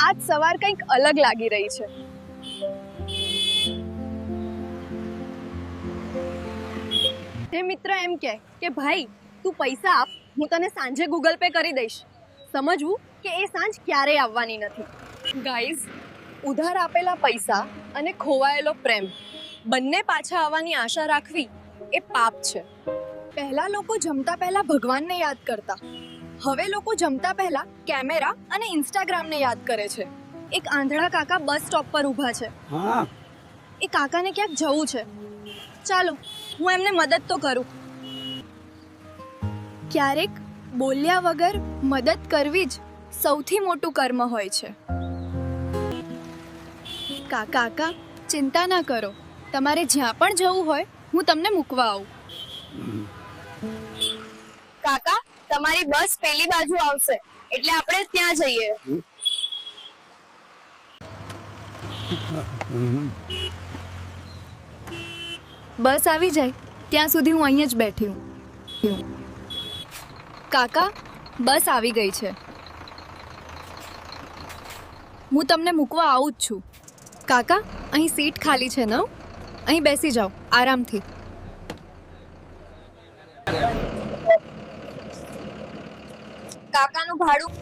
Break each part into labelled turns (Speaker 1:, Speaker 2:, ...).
Speaker 1: આજ સવાર કંઈક અલગ લાગી રહી છે. તે મિત્ર એમ કહે કે, ભાઈ, તું પૈસા આપ, હું તને સાંજે ગૂગલ પે કરી દઈશ. સમજવું કે એ સાંજ ક્યારેય આવવાની નથી. ગાઈઝ ઉધાર આપેલા પૈસા અને ખોવાયેલો પ્રેમ, બંને પાછા આવવાની આશા રાખવી એ પાપ છે. પહેલા લોકો જમતા પહેલા ભગવાનને યાદ કરતા. હવે લોકો જમતા પહેલા કેમેરા અને ઇન્સ્ટાગ્રામને યાદ કરે છે. એક આંધળા કાકા બસ સ્ટોપ પર ઊભા છે.
Speaker 2: હા.
Speaker 1: એ કાકાને ક્યાંક જવું છે. ચાલો હું એમને મદદ તો કરું. ક્યારેક બોલ્યા વગર મદદ કરવી જ સૌથી મોટું કર્મ હોય છે. કા કાકા ચિંતા ના કરો. તમારે જ્યાં પણ જવું હોય હું તમને મૂકવા આવું. તમારી બસ પેલી બાજુ આવશે. એટલે આપણે ત્યાં જઈએ. બસ આવી જાય. ત્યાં સુધી હું અહીં જ બેઠી હું. કાકા, બસ આવી ગઈ છે. હું તમને મૂકવા આવું જ છું. કાકા, અહીં સીટ ખાલી છે ને? અહીં બેસી જાઓ, આરામથી. કાકાનું ભાડું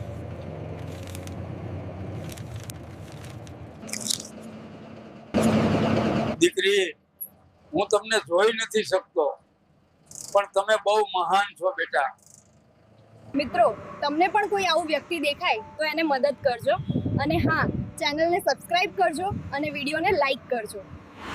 Speaker 2: દીકરી હું તમને જોઈ નથી શકતો પણ તમે બહુ મહાન છો બેટા.
Speaker 1: મિત્રો તમને પણ કોઈ આવું વ્યક્તિ દેખાય તો એને મદદ કરજો. અને હા ચેનલને સબસ્ક્રાઇબ કરજો અને વિડીયોને લાઈક કરજો.